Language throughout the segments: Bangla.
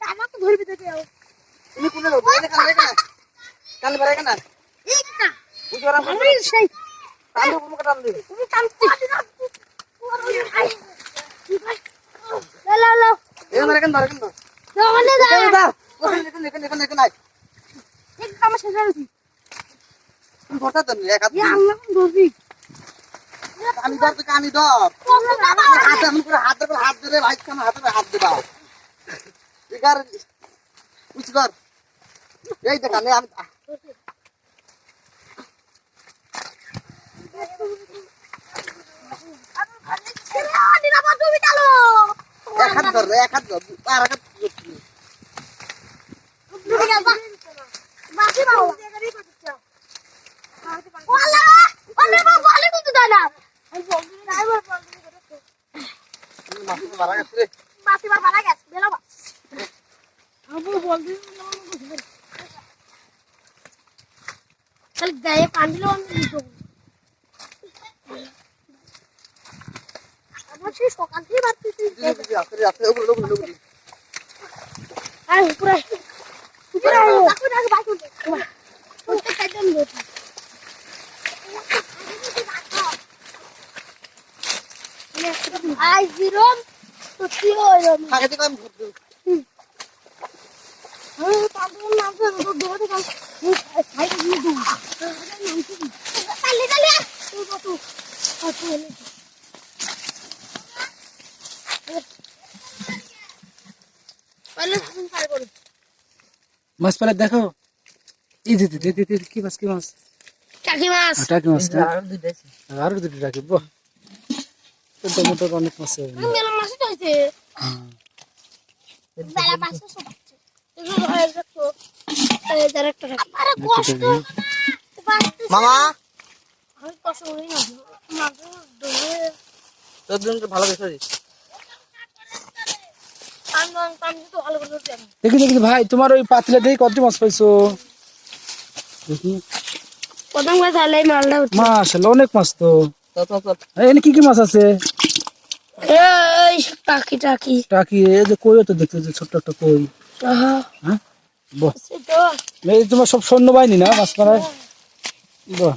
আমার তো ধরবি দেখে তুমি কোনে লোক কানে কানে বেড়ে এখানে বুঝতে পারলাম সেই টান দিয়ে মুখে টান দিবি তুমি। এক কামে শেষ হয়েছে দেন এক হাত আল্লাহ কানি ধর কানি ধর হাত করে হাত ধরে হাত ধরে ভাই কেন হাতে হাত দিবা এগার উচ কর। এই দেখ আমি আমি আরে না বাবা তুমি চালো এক হাত ধর এক হাত ধর আর এক হাত ধর। বাসি বাবা। মারা গেছে রে। বাসি বার মারা গেছে বেলা বা আবু বলছি খালি গায়ে পানি দিলেও আমি দিতে আমার সেই সকাল থেকে ভাবতেছি দিদি, দিদি, আস্তে রে, আস্তে, ওগুলো, ওগুলো, ওগুলো। উপরে উপরে আয় বাকি রাখ বাকি প্রত্যেকটা জন বসে আই জিরো কি হলো আগে থেকে আমি ঘুরতে আমি পাগল নাম তো দৌড়ে গেল সাইডে দিয়ে দু তালি তালি তুই কত কত হলো পহলে তুমি পার করো মাছ পেলে দেখো এই দিদি দিদি দিদি কি মাছ কি মাছ টাকি মাছ টাকি মাছ না আরও দুটো টাকি বাহ অনেক মাছ আছে। মেলা মাছ তো হইছে হ্যাঁ। বেলা পাঁচশো সব আছে এগুলো হয়ে যাচ্ছে এই যার আরে কষ্ট বাঁচতেছে। মামা! আমি কষ্ট করি না। মাছ ধরে তোর জন্য তো ভালো দেখি দেখি ভাই তোমার ওই পাত্রে দেখি কত মাছ পাইছো। দেখি। প্রথম করে মালটা উঠছে অনেক মাছ তো। এখানে কি কি মাছ আছে? এই টাকি টাকি। টাকি এই যে কই তো দেখতে যে ছোট্ট একটা কই? হ্যাঁ? বাহ। এই তোমার সব সৈন্য বাহিনী না মাছ বাহ।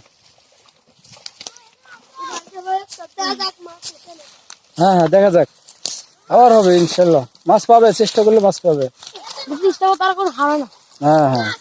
হ্যাঁ হ্যাঁ দেখা যাক। আবার হবে ইনশাল্লাহ। মাছ পাবে চেষ্টা করলে মাছ পাবে। বুঝিস তারা কোনো হারে না। হ্যাঁ হ্যাঁ।